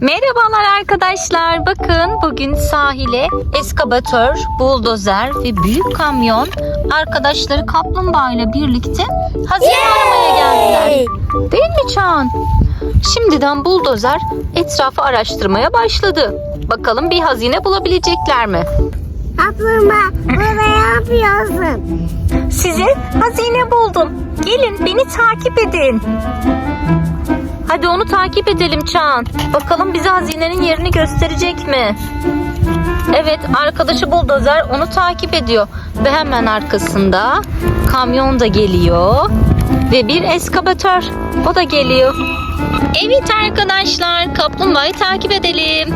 Merhabalar arkadaşlar. Bakın bugün sahile eskavatör, buldozer ve büyük kamyon arkadaşları kaplumbağa ile birlikte hazine aramaya geldiler. Değil mi Çağan? Şimdiden buldozer etrafı araştırmaya başladı. Bakalım bir hazine bulabilecekler mi? Kaplumbağa burada yapıyorsun? Size hazine buldum. Gelin beni takip edin. Hadi onu takip edelim Çağan. Bakalım bize hazinenin yerini gösterecek mi? Evet arkadaşı buldozer onu takip ediyor. Ve hemen arkasında kamyon da geliyor. Ve bir eskavatör. O da geliyor. Evet arkadaşlar kaplumbağayı takip edelim.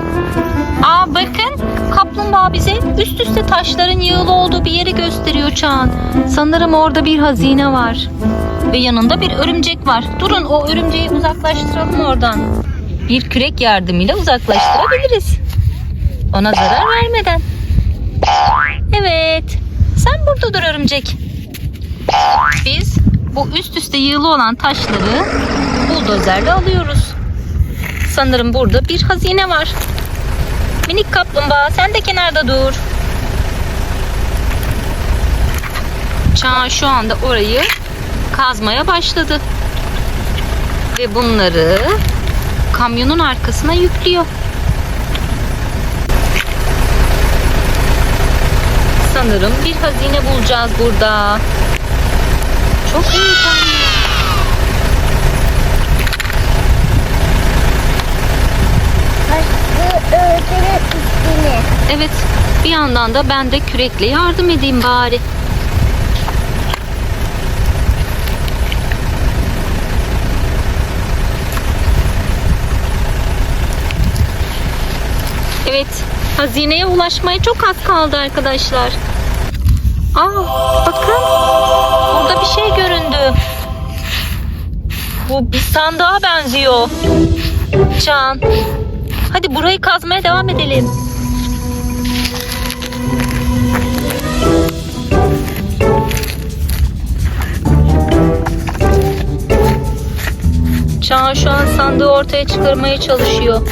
Aa bakın kaplumbağa bize üst üste taşların yığılı olduğu bir yeri gösteriyor Çağan. Sanırım orada bir hazine var. Ve yanında bir örümcek var. Durun o örümceği uzaklaştıralım oradan. Bir kürek yardımıyla uzaklaştırabiliriz. Ona zarar vermeden. Evet. Sen burada dur örümcek. Biz bu üst üste yığılı olan taşları buldozerle alıyoruz. Sanırım burada bir hazine var. Minik kaplumbağa sen de kenarda dur. Çağan şu anda orayı kazmaya başladı. Ve bunları kamyonun arkasına yüklüyor. Sanırım bir hazine bulacağız burada. Çok heyecanlı. Evet, bir yandan da ben de kürekle yardım edeyim bari. Evet, hazineye ulaşmaya çok az kaldı arkadaşlar. Aa, bakın. Burada bir şey göründü. Bu bir sandığa benziyor. Can. Hadi burayı kazmaya devam edelim. Çağan şu an sandığı ortaya çıkarmaya çalışıyor.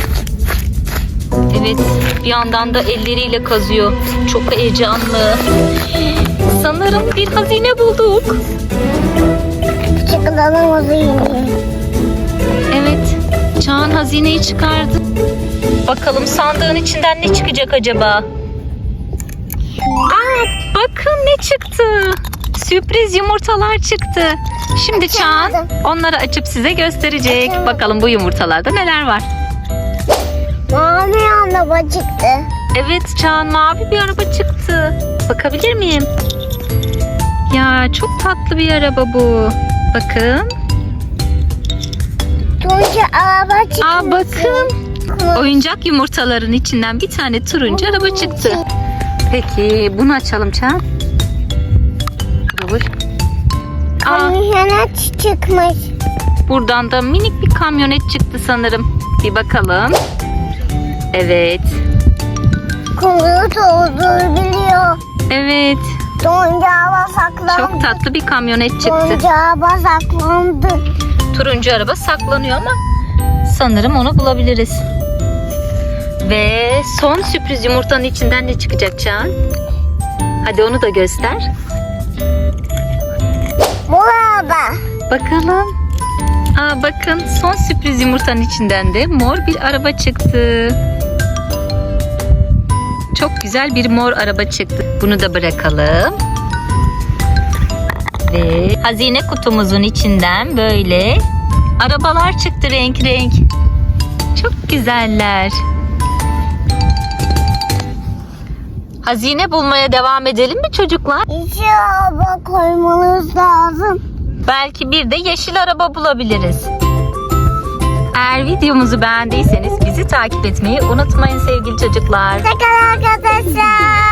Evet, bir yandan da elleriyle kazıyor. Çok heyecanlı. Sanırım bir hazine bulduk. Küçük adamımızı yine. Evet, Çağan hazineyi çıkardı. Bakalım sandığın içinden ne çıkacak acaba? Aa, bakın ne çıktı. Sürpriz yumurtalar çıktı. Şimdi Çağan onları açıp size gösterecek. Bakalım bu yumurtalarda neler var. Mavi araba çıktı. Evet Çağan mavi bir araba çıktı. Bakabilir miyim? Ya çok tatlı bir araba bu. Bakın. Turuncu araba çıktı. Aa bakın. Oyuncak yumurtaların içinden bir tane turuncu araba çıktı. Peki bunu açalım Çağan. Aa, Kamyonet çıkmış. buradan da minik bir kamyonet çıktı sanırım. Bir bakalım. Evet. Kumru doldurabiliyor. Evet. Turuncu araba saklandı. Çok tatlı bir kamyonet çıktı. Turuncu araba saklandı. Turuncu araba saklanıyor ama sanırım onu bulabiliriz. Ve son sürpriz yumurtanın içinden ne çıkacak Çağan? Hadi onu da göster. Araba. Bakalım. Aa bakın son sürpriz yumurtanın içinden de mor bir araba çıktı. Çok güzel bir mor araba çıktı. Bunu da bırakalım. Ve hazine kutumuzun içinden böyle arabalar çıktı renk renk. Çok güzeller. Hazine bulmaya devam edelim mi çocuklar? İki araba koymamız lazım. Belki bir de yeşil araba bulabiliriz. Eğer videomuzu beğendiyseniz bizi takip etmeyi unutmayın sevgili çocuklar. Tekrar arkadaşlar.